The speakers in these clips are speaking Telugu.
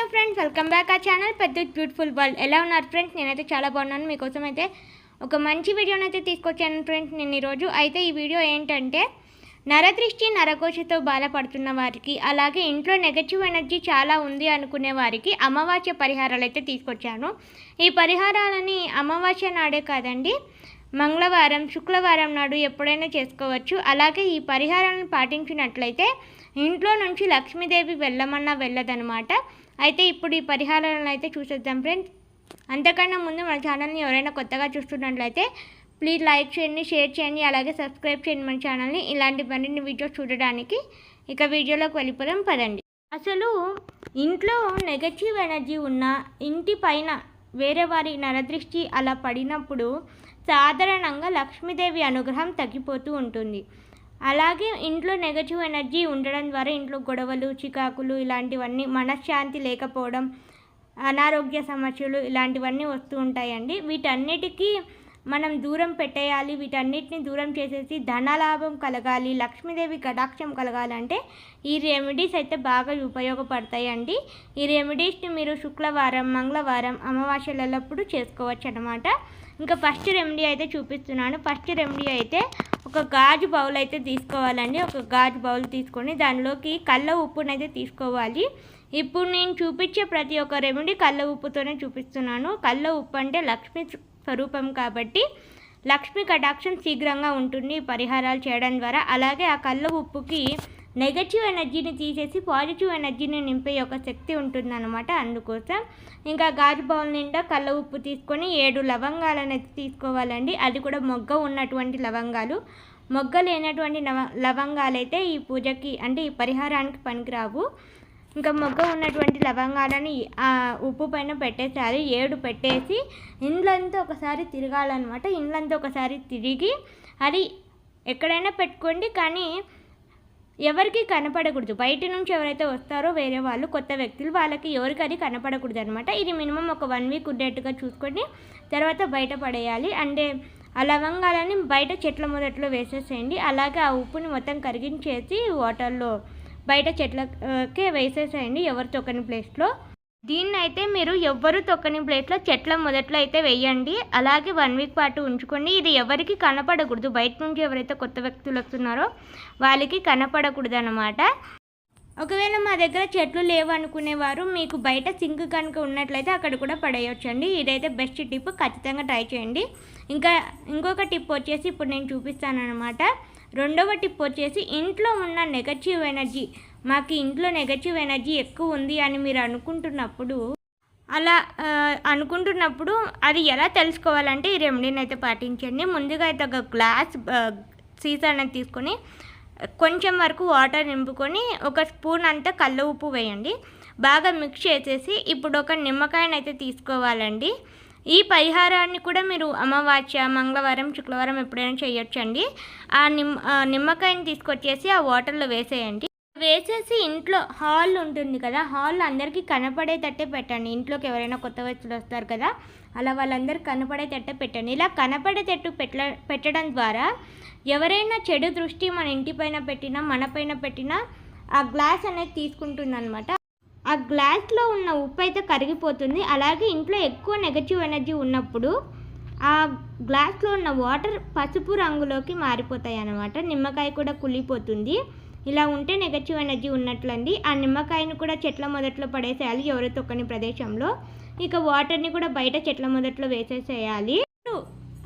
హలో ఫ్రెండ్స్ వెల్కమ్ బ్యాక్ ఆ ఛానల్ పెద్ద బ్యూటిఫుల్ వరల్డ్. ఎలా ఉన్నారు ఫ్రెండ్స్? నేనైతే చాలా బాగున్నాను. మీకోసం అయితే ఒక మంచి వీడియోని అయితే తీసుకొచ్చాను ఫ్రెండ్స్ నేను ఈరోజు. అయితే ఈ వీడియో ఏంటంటే నరదృష్టి నరకోశతో బాధపడుతున్న వారికి అలాగే ఇంట్లో నెగటివ్ ఎనర్జీ చాలా ఉంది అనుకునే వారికి అమావాస్య పరిహారాలు అయితే తీసుకొచ్చాను. ఈ పరిహారాలని అమావాస్య నాడే కాదండి మంగళవారం శుక్రవారం నాడు ఎప్పుడైనా చేసుకోవచ్చు. అలాగే ఈ పరిహారాలను పాటించినట్లయితే ఇంట్లో నుంచి లక్ష్మీదేవి వెళ్ళమన్నా వెళ్ళదనమాట. అయితే ఇప్పుడు ఈ పరిహారాలను అయితే చూసేద్దాం ఫ్రెండ్స్ అంతకన్నా ముందు మన ఛానల్ని ఎవరైనా కొత్తగా చూస్తున్నట్లయితే ప్లీజ్ లైక్ చేయండి షేర్ చేయండి అలాగే సబ్స్క్రైబ్ చేయండి మన ఛానల్ని ఇలాంటి మరిన్ని వీడియోస్ చూడడానికి ఇక వీడియోలోకి వెళ్ళిపోదాం పదండి. అసలు ఇంట్లో నెగటివ్ ఎనర్జీ ఉన్న ఇంటి పైన వేరే వారి నరదృష్టి అలా పడినప్పుడు సాధారణంగా లక్ష్మీదేవి అనుగ్రహం తగ్గిపోతూ ఉంటుంది. అలాగే ఇంట్లో నెగటివ్ ఎనర్జీ ఉండడం ద్వారా ఇంట్లో గొడవలు చికాకులు ఇలాంటివన్నీ మనశ్శాంతి లేకపోవడం అనారోగ్య సమస్యలు ఇలాంటివన్నీ వస్తూ ఉంటాయండి. వీటన్నిటికీ మనం దూరం పెట్టేయాలి. వీటన్నిటిని దూరం చేసేసి ధనలాభం కలగాలి లక్ష్మీదేవి కటాక్షం కలగాలంటే ఈ రెమెడీస్ అయితే బాగా ఉపయోగపడతాయండి. ఈ రెమెడీస్ని మీరు శుక్రవారం మంగళవారం అమావాస్యలప్పుడు చేసుకోవచ్చు అనమాట ఇంకా ఫస్ట్ రెమెడీ అయితే చూపిస్తున్నాను. ఫస్ట్ రెమెడీ అయితే ఒక గాజు బౌల్ అయితే తీసుకోవాలండి. ఒక గాజు బౌల్ తీసుకొని దానిలోకి కళ్ళ ఉప్పునైతే తీసుకోవాలి. ఇప్పుడు నేను చూపించే ప్రతి ఒక్క రెమెడీ కళ్ళ ఉప్పుతోనే చూపిస్తున్నాను. కళ్ళ ఉప్పు అంటే లక్ష్మీ స్వరూపం కాబట్టి లక్ష్మీ కటాక్షం శీఘ్రంగా ఉంటుంది పరిహారాలు చేయడం ద్వారా. అలాగే ఆ కళ్ళ ఉప్పుకి నెగటివ్ ఎనర్జీని తీసేసి పాజిటివ్ ఎనర్జీని నింపే ఒక శక్తి ఉంటుందన్నమాట. అందుకోసం ఇంకా గాజు బౌల్ నిండా కళ్ళ ఉప్పు తీసుకొని ఏడు లవంగాలను తీసుకోవాలండి. అది కూడా మొగ్గ ఉన్నటువంటి లవంగాలు. మొగ్గ లేనటువంటి లవ లవంగాలు అయితే ఈ పూజకి అంటే ఈ పరిహారానికి పనికిరావు. ఇంకా మొగ్గ ఉన్నటువంటి లవంగాలని ఆ ఉప్పు పైన పెట్టేసారి ఏడు పెట్టేసి ఇండ్లంతా ఒకసారి తిరగాలన్నమాట. ఇండ్లంతా ఒకసారి తిరిగి అది ఎక్కడైనా పెట్టుకోండి. కానీ ఎవరికి కనపడకూడదు. బయట నుంచి ఎవరైతే వస్తారో వేరే వాళ్ళు కొత్త వ్యక్తులు వాళ్ళకి ఎవరికి అది కనపడకూడదు అనమాట ఇది మినిమం ఒక వన్ వీక్ ఉండేట్టుగా చూసుకొని తర్వాత బయట పడేయాలి. అంటే ఆ లవంగాలని బయట చెట్ల మొదట్లో వేసేసేయండి. అలాగే ఆ ఉప్పుని మొత్తం కరిగించేసి వాటర్లో బయట చెట్లకే వేసేసేయండి ఎవరితో తొక్కని ప్లేస్లో దీన్ని అయితే మీరు ఎవ్వరు తొక్కని ప్లేట్లో చెట్ల మొదట్లో అయితే వేయండి. అలాగే వన్ వీక్ పాటు ఉంచుకోండి. ఇది ఎవరికి కనపడకూడదు. బయట నుంచి ఎవరైతే కొత్త వ్యక్తులు వస్తున్నారో వాళ్ళకి కనపడకూడదు అనమాట ఒకవేళ మా దగ్గర చెట్లు లేవనుకునేవారు మీకు బయట సింక్ కనుక ఉన్నట్లయితే అక్కడ కూడా పడేయొచ్చండి. ఇదైతే బెస్ట్ టిప్. ఖచ్చితంగా ట్రై చేయండి. ఇంకా ఇంకొక టిప్ వచ్చేసి ఇప్పుడు నేను చూపిస్తాను అనమాట రెండవ టిప్ వచ్చేసి ఇంట్లో ఉన్న నెగటివ్ ఎనర్జీ మాకు ఇంట్లో నెగటివ్ ఎనర్జీ ఎక్కువ ఉంది అని మీరు అనుకుంటున్నప్పుడు అలా అనుకుంటున్నప్పుడు అది ఎలా తెలుసుకోవాలంటే ఈ రెమెడీని అయితే పాటించండి. ముందుగా అయితే ఒక గ్లాస్ సీసా అనేది తీసుకొని కొంచెం వరకు వాటర్ నింపుకొని ఒక స్పూన్ అంతా కళ్ళ ఉప్పు వేయండి. బాగా మిక్స్ చేసేసి ఇప్పుడు ఒక నిమ్మకాయని అయితే తీసుకోవాలండి. ఈ పరిహారాన్ని కూడా మీరు అమావాస్య మంగళవారం శుక్రవారం ఎప్పుడైనా చేయొచ్చండి. ఆ నిమ్ నిమ్మకాయని తీసుకొచ్చేసి ఆ వాటర్లో వేసేయండి. వేసేసి ఇంట్లో హాల్ ఉంటుంది కదా హాల్ అందరికీ కనపడేటట్టే పెట్టండి. ఇంట్లోకి ఎవరైనా కొత్త వ్యక్తులు వస్తారు కదా అలా వాళ్ళందరూ కనపడేటట్టే పెట్టండి. ఇలా కనపడేటట్టు పెట్ట పెట్టడం ద్వారా ఎవరైనా చెడు దృష్టి మన ఇంటిపైన పెట్టినా మన పైన పెట్టినా ఆ గ్లాస్ అనేది తీసుకుంటుంది అనమాట ఆ గ్లాస్లో ఉన్న ఉప్పు అయితే కరిగిపోతుంది. అలాగే ఇంట్లో ఎక్కువ నెగటివ్ ఎనర్జీ ఉన్నప్పుడు ఆ గ్లాస్లో ఉన్న వాటర్ పసుపు రంగులోకి మారిపోతాయి అన్నమాట నిమ్మకాయ కూడా కుళ్ళిపోతుంది. ఇలా ఉంటే నెగటివ్ ఎనర్జీ ఉన్నట్లండి. ఆ నిమ్మకాయను కూడా చెట్ల మొదట్లో పడేసేయాలి ఎవరో తొక్కని ప్రదేశంలో. ఇక వాటర్ని కూడా బయట చెట్ల మొదట్లో వేసేసేయాలి.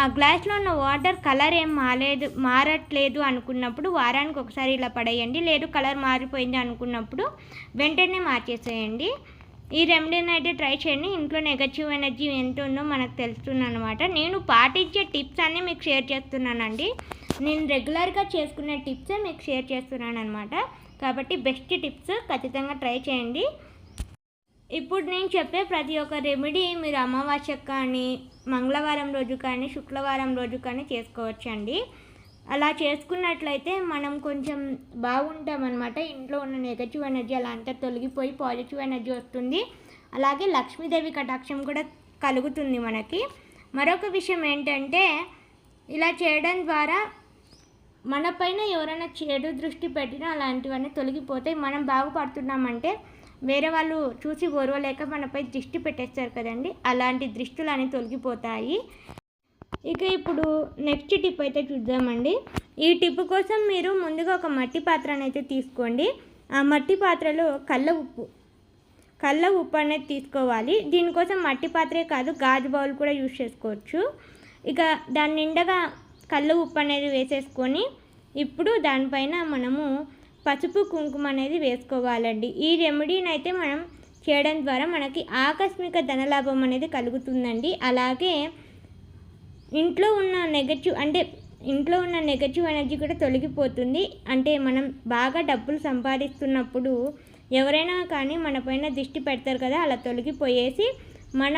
ఆ గ్లాస్లో ఉన్న వాటర్ కలర్ ఏం మాలేదు మారట్లేదు అనుకున్నప్పుడు వారానికి ఒకసారి ఇలా పడేయండి. లేదు కలర్ మారిపోయింది అనుకున్నప్పుడు వెంటనే మార్చేసేయండి. ఈ రెమెడీని అయితే ట్రై చేయండి. ఇంట్లో నెగటివ్ ఎనర్జీ ఎంత ఉందో మనకు తెలుస్తుంది అనమాట నేను పాటించే టిప్స్ అన్నీ మీకు షేర్ చేస్తున్నానండి. నేను రెగ్యులర్గా చేసుకునే టిప్సే మీకు షేర్ చేస్తున్నాను అనమాట కాబట్టి బెస్ట్ టిప్స్ ఖచ్చితంగా ట్రై చేయండి. ఇప్పుడు నేను చెప్పే ప్రతి ఒక్క రెమెడీ మీరు అమావాస్య కానీ మంగళవారం రోజు కానీ శుక్రవారం రోజు కానీ చేసుకోవచ్చండి. అలా చేసుకున్నట్లయితే మనం కొంచెం బాగుంటామన్నమాట. ఇంట్లో ఉన్న నెగటివ్ ఎనర్జీ అలా అంతా తొలగిపోయి పాజిటివ్ ఎనర్జీ వస్తుంది. అలాగే లక్ష్మీదేవి కటాక్షం కూడా కలుగుతుంది మనకి. మరొక విషయం ఏంటంటే ఇలా చేయడం ద్వారా మన పైన ఎవరైనా చెడు దృష్టి పెట్టినా అలాంటివన్నీ తొలగిపోతాయి. మనం బాగుపడుతున్నామంటే వేరే వాళ్ళు చూసి ఓర్వలేక మనపై దృష్టి పెట్టేస్తారు కదండి. అలాంటి దృష్టిలు అనేవి తొలగిపోతాయి. ఇక ఇప్పుడు నెక్స్ట్ టిప్ అయితే చూద్దామండి. ఈ టిప్ కోసం మీరు ముందుగా ఒక మట్టి పాత్రను అయితే తీసుకోండి. ఆ మట్టి పాత్రలో కళ్ళ ఉప్పు కళ్ళ ఉప్పు అనేది తీసుకోవాలి. దీనికోసం మట్టి పాత్రే కాదు గాజు బౌల్ కూడా యూజ్ చేసుకోవచ్చు. ఇక దాని నిండగా కళ్ళ ఉప్పు అనేది వేసేసుకొని ఇప్పుడు దానిపైన మనము పసుపు కుంకుమ అనేది వేసుకోవాలండి. ఈ రెమెడీని అయితే మనం చేయడం ద్వారా మనకి ఆకస్మిక ధనలాభం అనేది కలుగుతుందండి. అలాగే ఇంట్లో ఉన్న నెగటివ్ అంటే ఇంట్లో ఉన్న నెగటివ్ ఎనర్జీ కూడా తొలగిపోతుంది. అంటే మనం బాగా డబ్బులు సంపాదిస్తున్నప్పుడు ఎవరైనా కానీ మన పైన దిష్టి పెడతారు కదా అలా తొలగిపోయేసి మన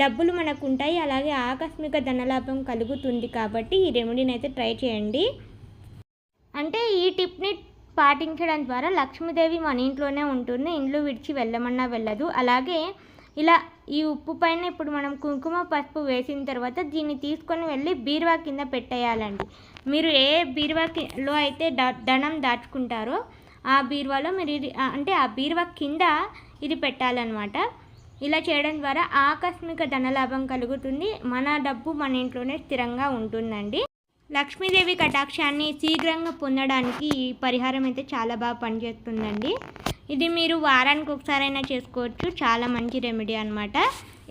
డబ్బులు మనకు ఉంటాయి అలాగే ఆకస్మిక ధనలాభం కలుగుతుంది కాబట్టి ఈ రెమెడీని అయితే ట్రై చేయండి. అంటే ఈ టిప్ని పాటించడం ద్వారా లక్ష్మీదేవి మన ఇంట్లోనే ఉంటుంది ఇంట్లో విడిచి వెళ్ళమన్నా వెళ్ళదు. అలాగే ఇలా ఈ ఉప్పు పైన ఇప్పుడు మనం కుంకుమ పసుపు వేసిన తర్వాత దీన్ని తీసుకొని వెళ్ళి బీరువా కింద పెట్టేయాలండి. మీరు ఏ బీరువాలో అయితే ధనం దాచుకుంటారో ఆ బీరువాలో మీరు ఇది అంటే ఆ బీరువా కింద ఇది పెట్టాలన్నమాట. ఇలా చేయడం ద్వారా ఆకస్మిక ధనలాభం కలుగుతుంది. మన డబ్బు మన ఇంట్లోనే స్థిరంగా ఉంటుందండి. లక్ష్మీదేవి కటాక్షాన్ని శీఘ్రంగా పొందడానికి ఈ పరిహారం అయితే చాలా బాగా పనిచేస్తుందండి. ఇది మీరు వారానికి ఒకసారైనా చేసుకోవచ్చు. చాలా మంచి రెమెడీ అనమాట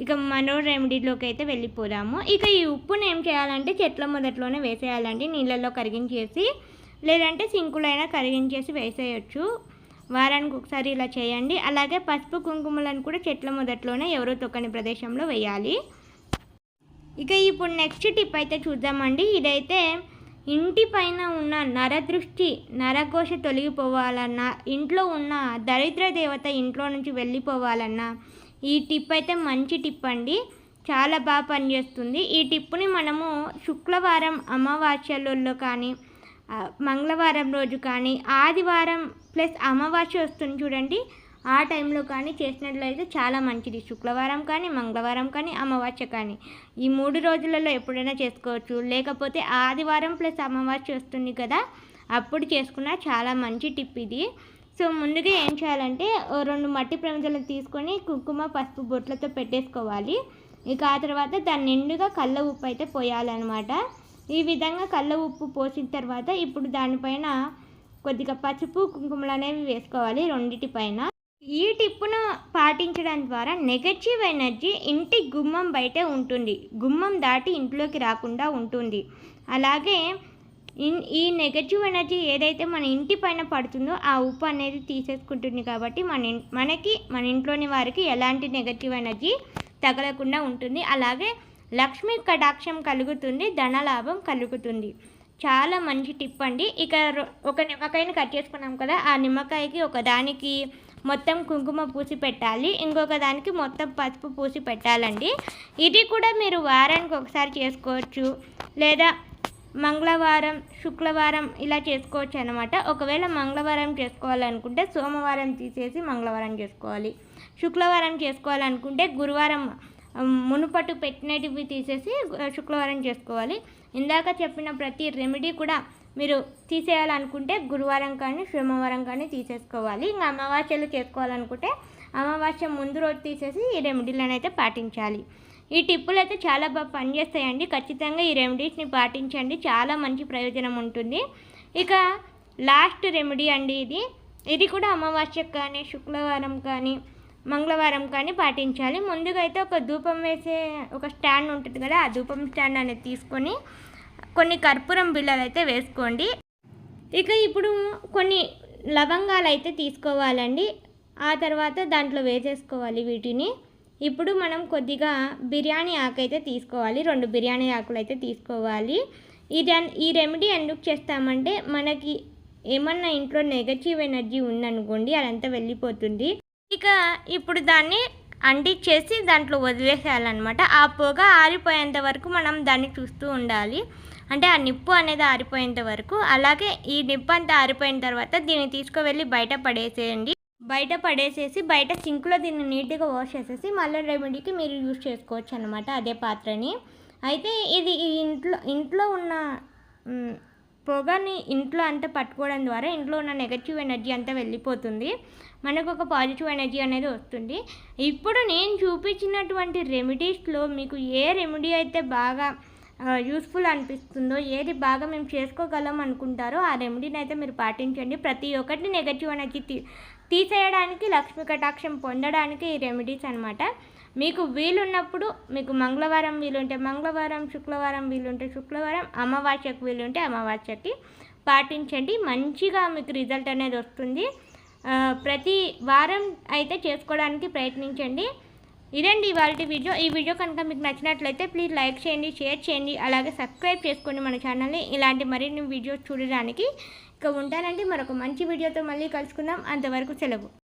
ఇక మనో రెమెడీలోకి అయితే వెళ్ళిపోదాము. ఇక ఈ ఉప్పును ఏం చేయాలంటే చెట్ల మొదట్లోనే వేసేయాలండి. నీళ్ళల్లో కరిగించేసి లేదంటే సింకులైనా కరిగించేసి వేసేయచ్చు. వారానికి ఒకసారి ఇలా చేయండి. అలాగే పసుపు కుంకుమలను కూడా చెట్ల మొదట్లోనే ఎవరో తొక్కని ప్రదేశంలో వేయాలి. ఇక ఇప్పుడు నెక్స్ట్ టిప్ అయితే చూద్దామండి. ఇదైతే ఇంటి పైన ఉన్న నరదృష్టి నరఘోష తొలగిపోవాలన్నా ఇంట్లో ఉన్న దరిద్ర దేవత ఇంట్లో నుంచి వెళ్ళిపోవాలన్నా ఈ టిప్ అయితే మంచి టిప్ అండి. చాలా బాగా పనిచేస్తుంది. ఈ టిప్పుని మనము శుక్రవారం అమావాస్యలలో కానీ మంగళవారం రోజు కానీ ఆదివారం ప్లస్ అమావాస్య వస్తుంది చూడండి. ఆ టైంలో కానీ చేసినట్లయితే చాలా మంచిది. శుక్రవారం కానీ మంగళవారం కానీ అమావాస్య కానీ. ఈ మూడు రోజులలో ఎప్పుడైనా చేసుకోవచ్చు. లేకపోతే ఆదివారం ప్లస్ అమావాస్య వస్తుంది కదా అప్పుడు చేసుకున్న చాలా మంచి టిప్ ఇది. సో ముందుగా ఏం చేయాలంటే రెండు మట్టి ప్రమిదలను తీసుకొని కుంకుమ పసుపు బొట్లతో పెట్టేసుకోవాలి. ఇక ఆ తర్వాత దాన్ని నిండుగా కళ్ళ ఉప్పు అయితే పోయాలన్నమాట. ఈ విధంగా కళ్ళ ఉప్పు పోసిన తర్వాత ఇప్పుడు దానిపైన కొద్దిగా పసుపు కుంకుమలు అనేవి వేసుకోవాలి రెండింటి పైన. ఈ టిప్పును పాటించడం ద్వారా నెగటివ్ ఎనర్జీ ఇంటి గుమ్మం బయటే ఉంటుంది. గుమ్మం దాటి ఇంట్లోకి రాకుండా ఉంటుంది. అలాగే ఈ నెగటివ్ ఎనర్జీ ఏదైతే మన ఇంటి పైన పడుతుందో ఆ ఉప్పు అనేది తీసేసుకుంటుంది కాబట్టి మన మనకి మన ఇంట్లోని వారికి ఎలాంటి నెగటివ్ ఎనర్జీ తగలకుండా ఉంటుంది. అలాగే లక్ష్మీ కటాక్షం కలుగుతుంది ధనలాభం కలుగుతుంది. చాలా మంచి టిప్ అండి. ఇక ఒక నిమ్మకాయని కట్ చేసుకున్నాం కదా ఆ నిమ్మకాయకి ఒక దానికి మొత్తం కుంకుమ పూసి పెట్టాలి. ఇంకొక దానికి మొత్తం పసుపు పూసి పెట్టాలండి. ఇది కూడా మీరు వారానికి ఒకసారి చేసుకోవచ్చు. లేదా మంగళవారం శుక్రవారం ఇలా చేసుకోవచ్చు అనమాట ఒకవేళ మంగళవారం చేసుకోవాలనుకుంటే సోమవారం తీసేసి మంగళవారం చేసుకోవాలి. శుక్రవారం చేసుకోవాలనుకుంటే గురువారం మునుపట్టు పెట్టినటివి తీసేసి శుక్రవారం చేసుకోవాలి. ఇందాక చెప్పిన ప్రతి రెమెడీ కూడా మీరు తీసేయాలనుకుంటే గురువారం కానీ సోమవారం కానీ తీసేసుకోవాలి. ఇంకా అమావాస్యలు చేసుకోవాలనుకుంటే అమావాస్య ముందు రోజు తీసేసి ఈ రెమెడీలను అయితే పాటించాలి. ఈ టిప్పులు అయితే చాలా బాగా పనిచేస్తాయండి. ఖచ్చితంగా ఈ రెమెడీస్ని పాటించండి. చాలా మంచి ప్రయోజనం ఉంటుంది. ఇక లాస్ట్ రెమెడీ అండి ఇది. ఇది కూడా అమావాస్యకు కానీ శుక్రవారం కానీ మంగళవారం కానీ పాటించాలి. ముందుగా అయితే ఒక ధూపం వేసే ఒక స్టాండ్ ఉంటుంది కదా ఆ ధూపం స్టాండ్ అనేది తీసుకొని కొన్ని కర్పూరం బిళ్ళలు అయితే వేసుకోండి. ఇక ఇప్పుడు కొన్ని లవంగాలు అయితే తీసుకోవాలండి. ఆ తర్వాత దాంట్లో వేసేసుకోవాలి వీటిని. ఇప్పుడు మనం కొద్దిగా బిర్యానీ ఆకు అయితే తీసుకోవాలి. రెండు బిర్యానీ ఆకులు అయితే తీసుకోవాలి. ఇది ఈ రెమెడీ ఎందుకు చేస్తామంటే మనకి ఏమన్నా ఇంట్లో నెగటివ్ ఎనర్జీ ఉందనుకోండి అదంతా వెళ్ళిపోతుంది. ఇక ఇప్పుడు దాన్ని అంటించేసి దాంట్లో వదిలేసేయాలన్నమాట. ఆ పొగ ఆరిపోయేంత వరకు మనం దాన్ని చూస్తూ ఉండాలి. అంటే ఆ నిప్పు అనేది ఆరిపోయేంత వరకు. అలాగే ఈ నిప్పు అంతా ఆరిపోయిన తర్వాత దీన్ని తీసుకువెళ్ళి బయట పడేసేయండి. బయట పడేసేసి బయట సింక్లో దీన్ని నీట్గా వాష్ చేసేసి మళ్ళీ రెమెడీకి మీరు యూజ్ చేసుకోవచ్చు అనమాట అదే పాత్రని. అయితే ఇది ఇంట్లో ఇంట్లో ఉన్న పొగని ఇంట్లో అంతా పట్టుకోవడం ద్వారా ఇంట్లో ఉన్న నెగటివ్ ఎనర్జీ అంతా వెళ్ళిపోతుంది. మనకు ఒక పాజిటివ్ ఎనర్జీ అనేది వస్తుంది. ఇప్పుడు నేను చూపించినటువంటి రెమెడీస్లో మీకు ఏ రెమెడీ అయితే బాగా యూస్ఫుల్ అనిపిస్తుందో ఏది బాగా మేము చేసుకోగలం అనుకుంటారో ఆ రెమెడీని అయితే మీరు పాటించండి. ప్రతి ఒక్కటి నెగటివ్ ఎనర్జీ తీ తీసేయడానికి లక్ష్మీ కటాక్షం పొందడానికి ఈ రెమెడీస్ అనమాట మీకు వీలున్నప్పుడు మీకు మంగళవారం వీలుంటే మంగళవారం శుక్రవారం వీలుంటే శుక్రవారం అమావాస్యకు వీలుంటే అమావాస్యకి పాటించండి. మంచిగా మీకు రిజల్ట్ అనేది వస్తుంది. ప్రతి వారం అయితే చేసుకోవడానికి ప్రయత్నించండి. ఇదండి ఇవాళ వీడియో. ఈ వీడియో కనుక మీకు నచ్చినట్లయితే ప్లీజ్ లైక్ చేయండి షేర్ చేయండి అలాగే సబ్స్క్రైబ్ చేసుకోండి మన ఛానల్ని ఇలాంటి మరిన్ని వీడియోస్ చూడడానికి ఇక ఉంటానండి. మరొక మంచి వీడియోతో మళ్ళీ కలుసుకుందాం. అంతవరకు సెలవు.